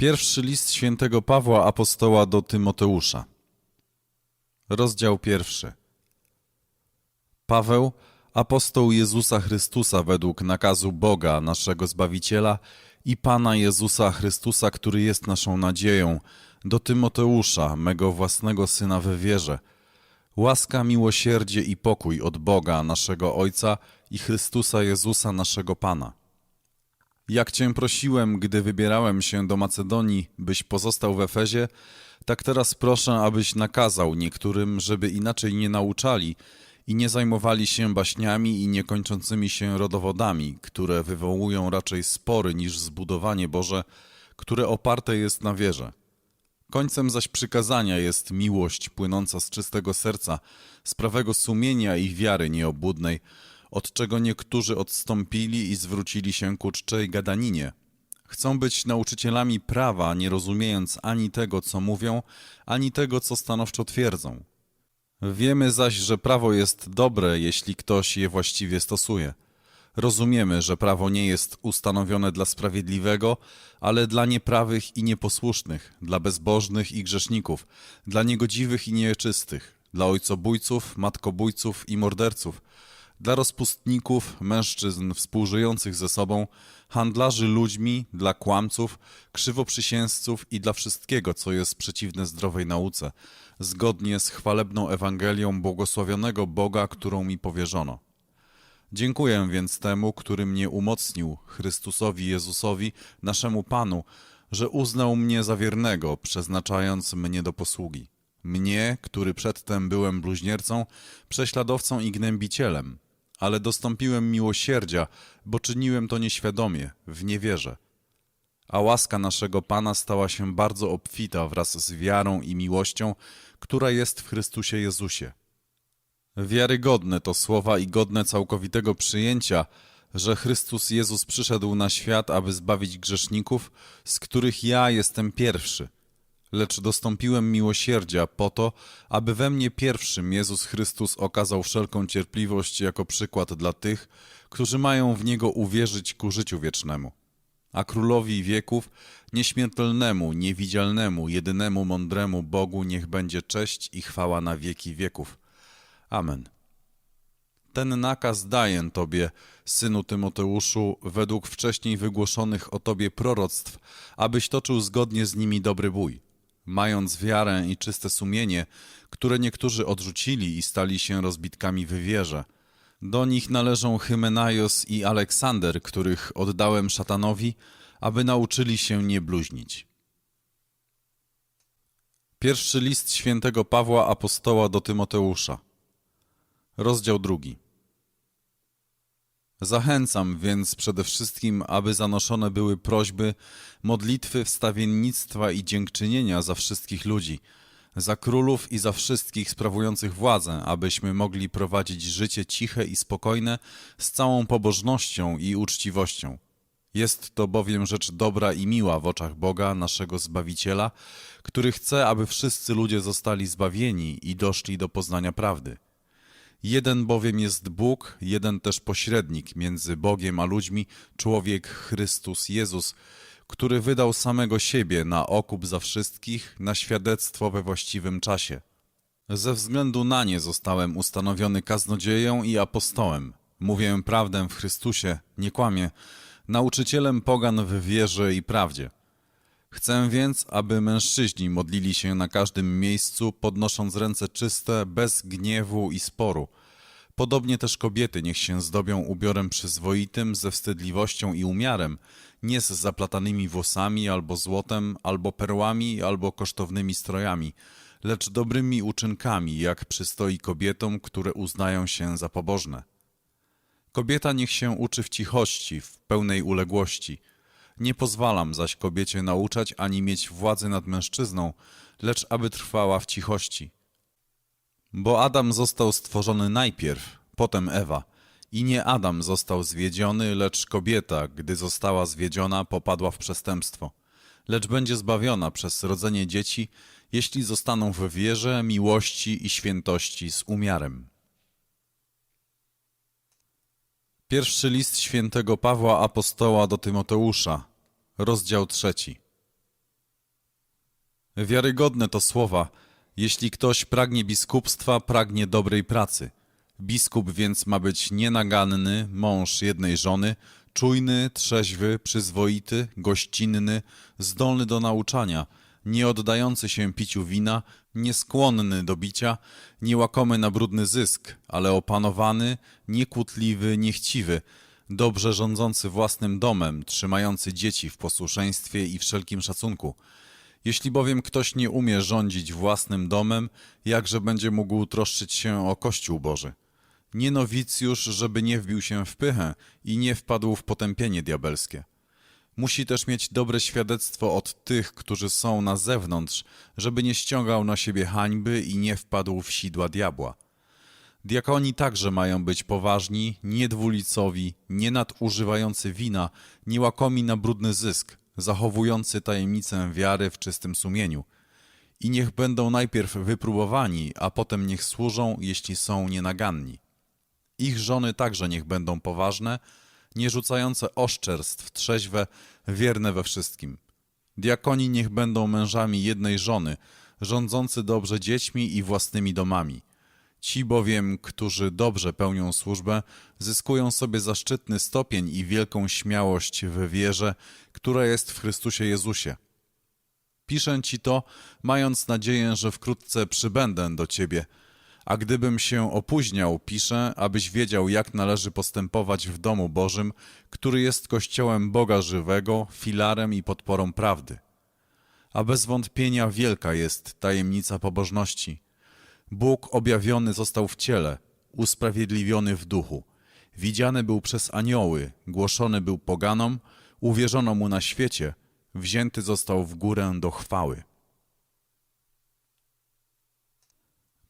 Pierwszy list świętego Pawła apostoła do Tymoteusza. Rozdział pierwszy. Paweł, apostoł Jezusa Chrystusa według nakazu Boga, naszego Zbawiciela i Pana Jezusa Chrystusa, który jest naszą nadzieją, do Tymoteusza, mego własnego syna we wierze. Łaska, miłosierdzie i pokój od Boga, naszego Ojca i Chrystusa Jezusa, naszego Pana. Jak cię prosiłem, gdy wybierałem się do Macedonii, byś pozostał w Efezie, tak teraz proszę, abyś nakazał niektórym, żeby inaczej nie nauczali i nie zajmowali się baśniami i niekończącymi się rodowodami, które wywołują raczej spory niż zbudowanie Boże, które oparte jest na wierze. Końcem zaś przykazania jest miłość płynąca z czystego serca, z prawego sumienia i wiary nieobłudnej, od czego niektórzy odstąpili i zwrócili się ku czczej gadaninie. Chcą być nauczycielami prawa, nie rozumiejąc ani tego, co mówią, ani tego, co stanowczo twierdzą. Wiemy zaś, że prawo jest dobre, jeśli ktoś je właściwie stosuje. Rozumiemy, że prawo nie jest ustanowione dla sprawiedliwego, ale dla nieprawych i nieposłusznych, dla bezbożnych i grzeszników, dla niegodziwych i nieczystych, dla ojcobójców, matkobójców i morderców, dla rozpustników, mężczyzn współżyjących ze sobą, handlarzy ludźmi, dla kłamców, krzywoprzysięzców i dla wszystkiego, co jest przeciwne zdrowej nauce, zgodnie z chwalebną Ewangelią błogosławionego Boga, którą mi powierzono. Dziękuję więc temu, który mnie umocnił, Chrystusowi Jezusowi, naszemu Panu, że uznał mnie za wiernego, przeznaczając mnie do posługi. Mnie, który przedtem byłem bluźniercą, prześladowcą i gnębicielem, ale dostąpiłem miłosierdzia, bo czyniłem to nieświadomie, w niewierze. A łaska naszego Pana stała się bardzo obfita wraz z wiarą i miłością, która jest w Chrystusie Jezusie. Wiarygodne to słowa i godne całkowitego przyjęcia, że Chrystus Jezus przyszedł na świat, aby zbawić grzeszników, z których ja jestem pierwszy. Lecz dostąpiłem miłosierdzia po to, aby we mnie pierwszym Jezus Chrystus okazał wszelką cierpliwość jako przykład dla tych, którzy mają w Niego uwierzyć ku życiu wiecznemu. A królowi wieków, nieśmiertelnemu, niewidzialnemu, jedynemu mądremu Bogu niech będzie cześć i chwała na wieki wieków. Amen. Ten nakaz daję Tobie, synu Tymoteuszu, według wcześniej wygłoszonych o Tobie proroctw, abyś toczył zgodnie z nimi dobry bój, mając wiarę i czyste sumienie, które niektórzy odrzucili i stali się rozbitkami w wierze. Do nich należą Hymenaios i Aleksander, których oddałem szatanowi, aby nauczyli się nie bluźnić. Pierwszy list świętego Pawła apostoła do Tymoteusza. Rozdział drugi. Zachęcam więc przede wszystkim, aby zanoszone były prośby, modlitwy, wstawiennictwa i dziękczynienia za wszystkich ludzi, za królów i za wszystkich sprawujących władzę, abyśmy mogli prowadzić życie ciche i spokojne z całą pobożnością i uczciwością. Jest to bowiem rzecz dobra i miła w oczach Boga, naszego Zbawiciela, który chce, aby wszyscy ludzie zostali zbawieni i doszli do poznania prawdy. Jeden bowiem jest Bóg, jeden też pośrednik między Bogiem a ludźmi, człowiek Chrystus Jezus, który wydał samego siebie na okup za wszystkich, na świadectwo we właściwym czasie. Ze względu na nie zostałem ustanowiony kaznodzieją i apostołem. Mówię prawdę w Chrystusie, nie kłamię, nauczycielem pogan w wierze i prawdzie. Chcę więc, aby mężczyźni modlili się na każdym miejscu, podnosząc ręce czyste, bez gniewu i sporu. Podobnie też kobiety niech się zdobią ubiorem przyzwoitym, ze wstydliwością i umiarem, nie z zaplatanymi włosami, albo złotem, albo perłami, albo kosztownymi strojami, lecz dobrymi uczynkami, jak przystoi kobietom, które uznają się za pobożne. Kobieta niech się uczy w cichości, w pełnej uległości – nie pozwalam zaś kobiecie nauczać ani mieć władzy nad mężczyzną, lecz aby trwała w cichości. Bo Adam został stworzony najpierw, potem Ewa. I nie Adam został zwiedziony, lecz kobieta, gdy została zwiedziona, popadła w przestępstwo. Lecz będzie zbawiona przez rodzenie dzieci, jeśli zostaną w wierze, miłości i świętości z umiarem. Pierwszy list świętego Pawła Apostoła do Tymoteusza, rozdział trzeci. Wiarygodne to słowa. Jeśli ktoś pragnie biskupstwa, pragnie dobrej pracy. Biskup więc ma być nienaganny, mąż jednej żony, czujny, trzeźwy, przyzwoity, gościnny, zdolny do nauczania, nie oddający się piciu wina, nieskłonny do bicia, niełakomy na brudny zysk, ale opanowany, niekłótliwy, niechciwy, dobrze rządzący własnym domem, trzymający dzieci w posłuszeństwie i wszelkim szacunku. Jeśli bowiem ktoś nie umie rządzić własnym domem, jakże będzie mógł troszczyć się o Kościół Boży? Nie nowicjusz, żeby nie wbił się w pychę i nie wpadł w potępienie diabelskie. Musi też mieć dobre świadectwo od tych, którzy są na zewnątrz, żeby nie ściągał na siebie hańby i nie wpadł w sidła diabła. Diakoni także mają być poważni, niedwulicowi, nie nadużywający wina, niełakomi na brudny zysk, zachowujący tajemnicę wiary w czystym sumieniu. I niech będą najpierw wypróbowani, a potem niech służą, jeśli są nienaganni. Ich żony także niech będą poważne, nie rzucające oszczerstw, trzeźwe, wierne we wszystkim. Diakoni niech będą mężami jednej żony, rządzący dobrze dziećmi i własnymi domami. Ci bowiem, którzy dobrze pełnią służbę, zyskują sobie zaszczytny stopień i wielką śmiałość w wierze, która jest w Chrystusie Jezusie. Piszę ci to, mając nadzieję, że wkrótce przybędę do ciebie. A gdybym się opóźniał, piszę, abyś wiedział, jak należy postępować w domu Bożym, który jest kościołem Boga żywego, filarem i podporą prawdy. A bez wątpienia wielka jest tajemnica pobożności. Bóg objawiony został w ciele, usprawiedliwiony w duchu. Widziany był przez anioły, głoszony był poganom, uwierzono mu na świecie, wzięty został w górę do chwały.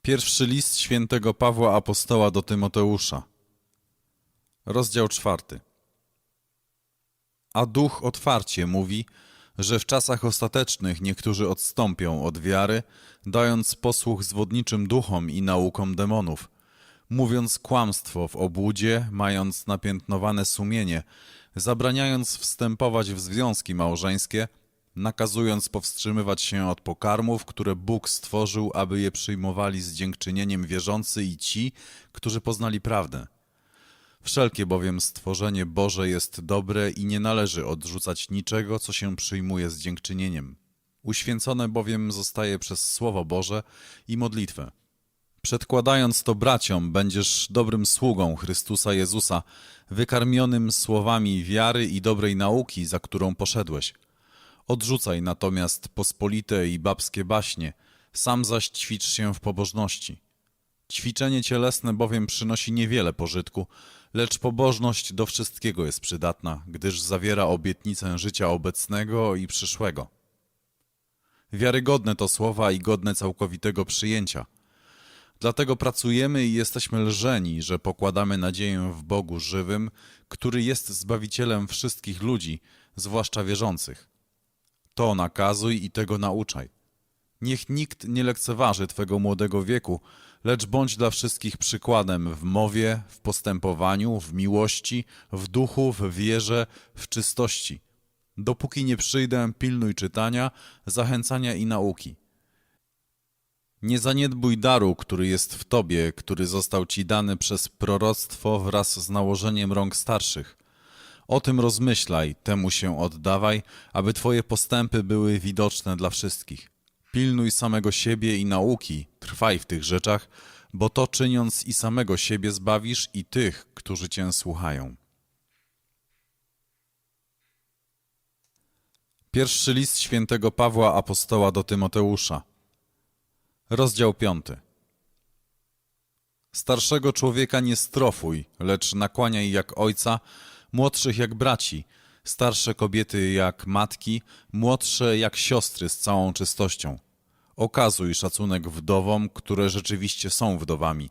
Pierwszy list świętego Pawła Apostoła do Tymoteusza. Rozdział czwarty. A duch otwarcie mówi, że w czasach ostatecznych niektórzy odstąpią od wiary, dając posłuch zwodniczym duchom i naukom demonów, mówiąc kłamstwo w obłudzie, mając napiętnowane sumienie, zabraniając wstępować w związki małżeńskie, nakazując powstrzymywać się od pokarmów, które Bóg stworzył, aby je przyjmowali z dziękczynieniem wierzący i ci, którzy poznali prawdę. Wszelkie bowiem stworzenie Boże jest dobre i nie należy odrzucać niczego, co się przyjmuje z dziękczynieniem. Uświęcone bowiem zostaje przez Słowo Boże i modlitwę. Przedkładając to braciom, będziesz dobrym sługą Chrystusa Jezusa, wykarmionym słowami wiary i dobrej nauki, za którą poszedłeś. Odrzucaj natomiast pospolite i babskie baśnie, sam zaś ćwicz się w pobożności. Ćwiczenie cielesne bowiem przynosi niewiele pożytku, lecz pobożność do wszystkiego jest przydatna, gdyż zawiera obietnicę życia obecnego i przyszłego. Wiarygodne to słowa i godne całkowitego przyjęcia. Dlatego pracujemy i jesteśmy lżeni, że pokładamy nadzieję w Bogu żywym, który jest Zbawicielem wszystkich ludzi, zwłaszcza wierzących. To nakazuj i tego nauczaj. Niech nikt nie lekceważy Twego młodego wieku, lecz bądź dla wszystkich przykładem w mowie, w postępowaniu, w miłości, w duchu, w wierze, w czystości. Dopóki nie przyjdę, pilnuj czytania, zachęcania i nauki. Nie zaniedbuj daru, który jest w Tobie, który został Ci dany przez proroctwo wraz z nałożeniem rąk starszych. O tym rozmyślaj, temu się oddawaj, aby Twoje postępy były widoczne dla wszystkich. Pilnuj samego siebie i nauki, trwaj w tych rzeczach, bo to czyniąc i samego siebie zbawisz i tych, którzy Cię słuchają. Pierwszy list świętego Pawła Apostoła do Tymoteusza. Rozdział piąty. Starszego człowieka nie strofuj, lecz nakłaniaj jak ojca, młodszych jak braci, starsze kobiety jak matki, młodsze jak siostry z całą czystością. Okazuj szacunek wdowom, które rzeczywiście są wdowami.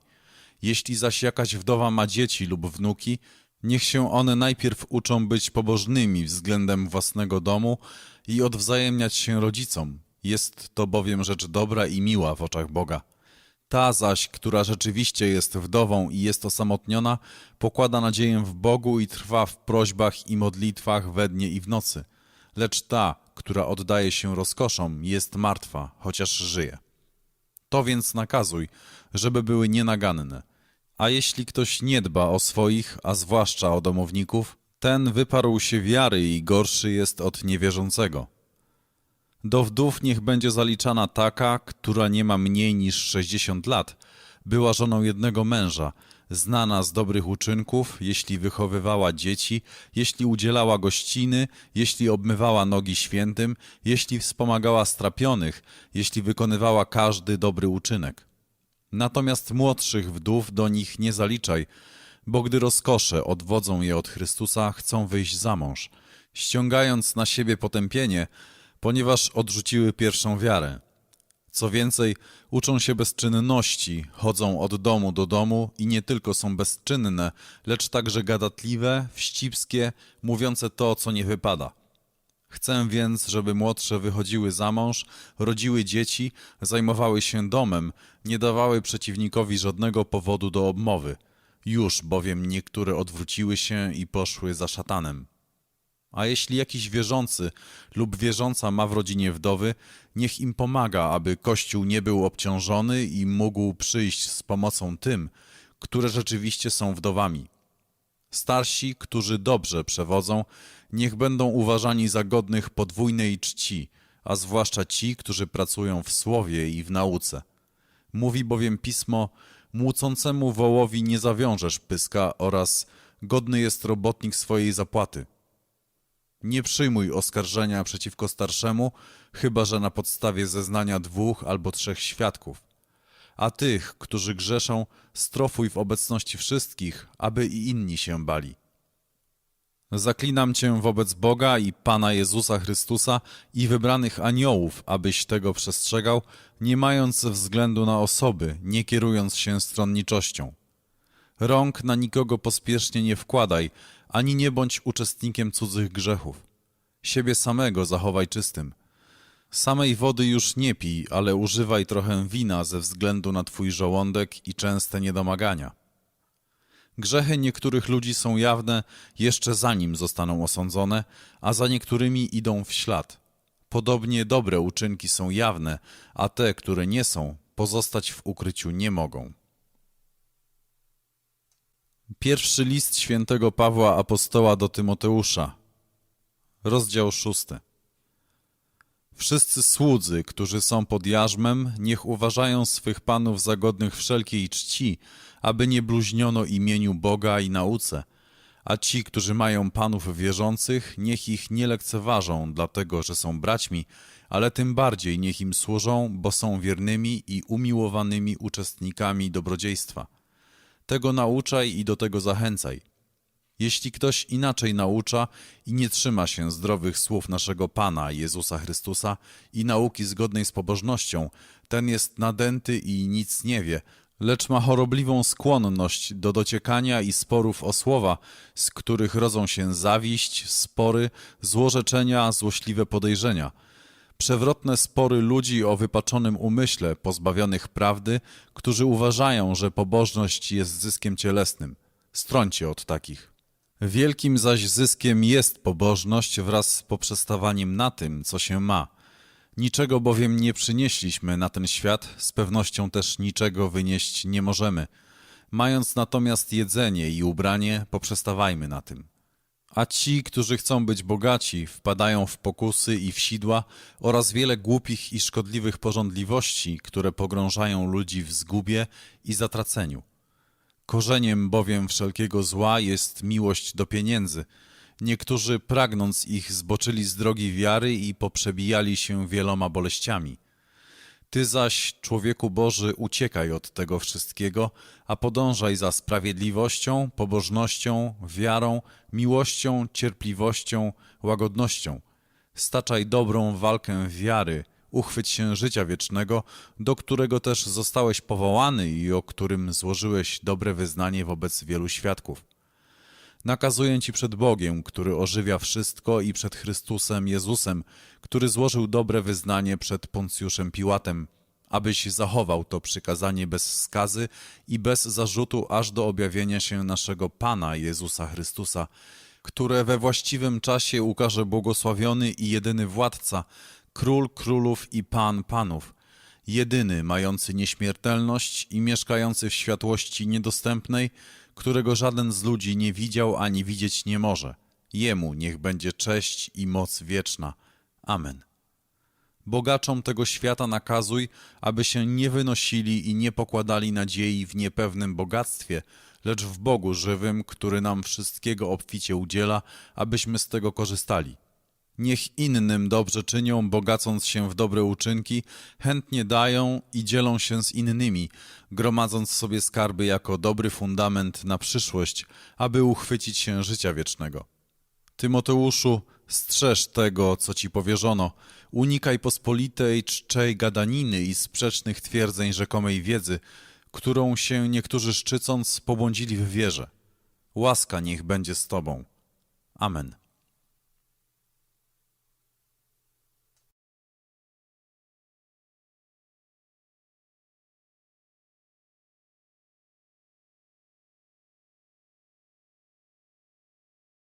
Jeśli zaś jakaś wdowa ma dzieci lub wnuki, niech się one najpierw uczą być pobożnymi względem własnego domu i odwzajemniać się rodzicom. Jest to bowiem rzecz dobra i miła w oczach Boga. Ta zaś, która rzeczywiście jest wdową i jest osamotniona, pokłada nadzieję w Bogu i trwa w prośbach i modlitwach we dnie i w nocy. Lecz ta, która oddaje się rozkoszom, jest martwa, chociaż żyje. To więc nakazuj, żeby były nienaganne. A jeśli ktoś nie dba o swoich, a zwłaszcza o domowników, ten wyparł się wiary i gorszy jest od niewierzącego. Do wdów niech będzie zaliczana taka, która nie ma mniej niż 60 lat, była żoną jednego męża, znana z dobrych uczynków, jeśli wychowywała dzieci, jeśli udzielała gościny, jeśli obmywała nogi świętym, jeśli wspomagała strapionych, jeśli wykonywała każdy dobry uczynek. Natomiast młodszych wdów do nich nie zaliczaj, bo gdy rozkosze odwodzą je od Chrystusa, chcą wyjść za mąż, ściągając na siebie potępienie, ponieważ odrzuciły pierwszą wiarę. Co więcej, uczą się bezczynności, chodzą od domu do domu i nie tylko są bezczynne, lecz także gadatliwe, wścibskie, mówiące to, co nie wypada. Chcę więc, żeby młodsze wychodziły za mąż, rodziły dzieci, zajmowały się domem, nie dawały przeciwnikowi żadnego powodu do obmowy. Już bowiem niektóre odwróciły się i poszły za szatanem. A jeśli jakiś wierzący lub wierząca ma w rodzinie wdowy, niech im pomaga, aby Kościół nie był obciążony i mógł przyjść z pomocą tym, które rzeczywiście są wdowami. Starsi, którzy dobrze przewodzą, niech będą uważani za godnych podwójnej czci, a zwłaszcza ci, którzy pracują w słowie i w nauce. Mówi bowiem pismo: Młócącemu wołowi nie zawiążesz pyska oraz godny jest robotnik swojej zapłaty. Nie przyjmuj oskarżenia przeciwko starszemu, chyba że na podstawie zeznania dwóch albo trzech świadków. A tych, którzy grzeszą, strofuj w obecności wszystkich, aby i inni się bali. Zaklinam cię wobec Boga i Pana Jezusa Chrystusa i wybranych aniołów, abyś tego przestrzegał, nie mając względu na osoby, nie kierując się stronniczością. Rąk na nikogo pospiesznie nie wkładaj, ani nie bądź uczestnikiem cudzych grzechów. Siebie samego zachowaj czystym. Samej wody już nie pij, ale używaj trochę wina ze względu na twój żołądek i częste niedomagania. Grzechy niektórych ludzi są jawne jeszcze zanim zostaną osądzone, a za niektórymi idą w ślad. Podobnie dobre uczynki są jawne, a te, które nie są, pozostać w ukryciu nie mogą. Pierwszy list świętego Pawła Apostoła do Tymoteusza, rozdział szósty. Wszyscy słudzy, którzy są pod jarzmem, niech uważają swych panów za godnych wszelkiej czci, aby nie bluźniono imieniu Boga i nauce. A ci, którzy mają panów wierzących, niech ich nie lekceważą, dlatego że są braćmi, ale tym bardziej niech im służą, bo są wiernymi i umiłowanymi uczestnikami dobrodziejstwa. Tego nauczaj i do tego zachęcaj. Jeśli ktoś inaczej naucza i nie trzyma się zdrowych słów naszego Pana Jezusa Chrystusa i nauki zgodnej z pobożnością, ten jest nadęty i nic nie wie, lecz ma chorobliwą skłonność do dociekania i sporów o słowa, z których rodzą się zawiść, spory, złorzeczenia, złośliwe podejrzenia. Przewrotne spory ludzi o wypaczonym umyśle, pozbawionych prawdy, którzy uważają, że pobożność jest zyskiem cielesnym. Strącie od takich. Wielkim zaś zyskiem jest pobożność wraz z poprzestawaniem na tym, co się ma. Niczego bowiem nie przynieśliśmy na ten świat, z pewnością też niczego wynieść nie możemy. Mając natomiast jedzenie i ubranie, poprzestawajmy na tym. A ci, którzy chcą być bogaci, wpadają w pokusy i w sidła oraz wiele głupich i szkodliwych porządliwości, które pogrążają ludzi w zgubie i zatraceniu. Korzeniem bowiem wszelkiego zła jest miłość do pieniędzy. Niektórzy pragnąc ich zboczyli z drogi wiary i poprzebijali się wieloma boleściami. Ty zaś, człowieku Boży, uciekaj od tego wszystkiego, a podążaj za sprawiedliwością, pobożnością, wiarą, miłością, cierpliwością, łagodnością. Staczaj dobrą walkę wiary, uchwyć się życia wiecznego, do którego też zostałeś powołany i o którym złożyłeś dobre wyznanie wobec wielu świadków. Nakazuję Ci przed Bogiem, który ożywia wszystko i przed Chrystusem Jezusem, który złożył dobre wyznanie przed Poncjuszem Piłatem, abyś zachował to przykazanie bez skazy i bez zarzutu aż do objawienia się naszego Pana Jezusa Chrystusa, które we właściwym czasie ukaże błogosławiony i jedyny władca, król królów i pan panów, jedyny mający nieśmiertelność i mieszkający w światłości niedostępnej, którego żaden z ludzi nie widział ani widzieć nie może. Jemu niech będzie cześć i moc wieczna. Amen. Bogaczom tego świata nakazuj, aby się nie wynosili i nie pokładali nadziei w niepewnym bogactwie, lecz w Bogu żywym, który nam wszystkiego obficie udziela, abyśmy z tego korzystali. Niech innym dobrze czynią, bogacąc się w dobre uczynki, chętnie dają i dzielą się z innymi, gromadząc sobie skarby jako dobry fundament na przyszłość, aby uchwycić się życia wiecznego. Tymoteuszu, strzeż tego, co ci powierzono. Unikaj pospolitej, czczej gadaniny i sprzecznych twierdzeń rzekomej wiedzy, którą się niektórzy szczycąc pobłądzili w wierze. Łaska niech będzie z tobą. Amen.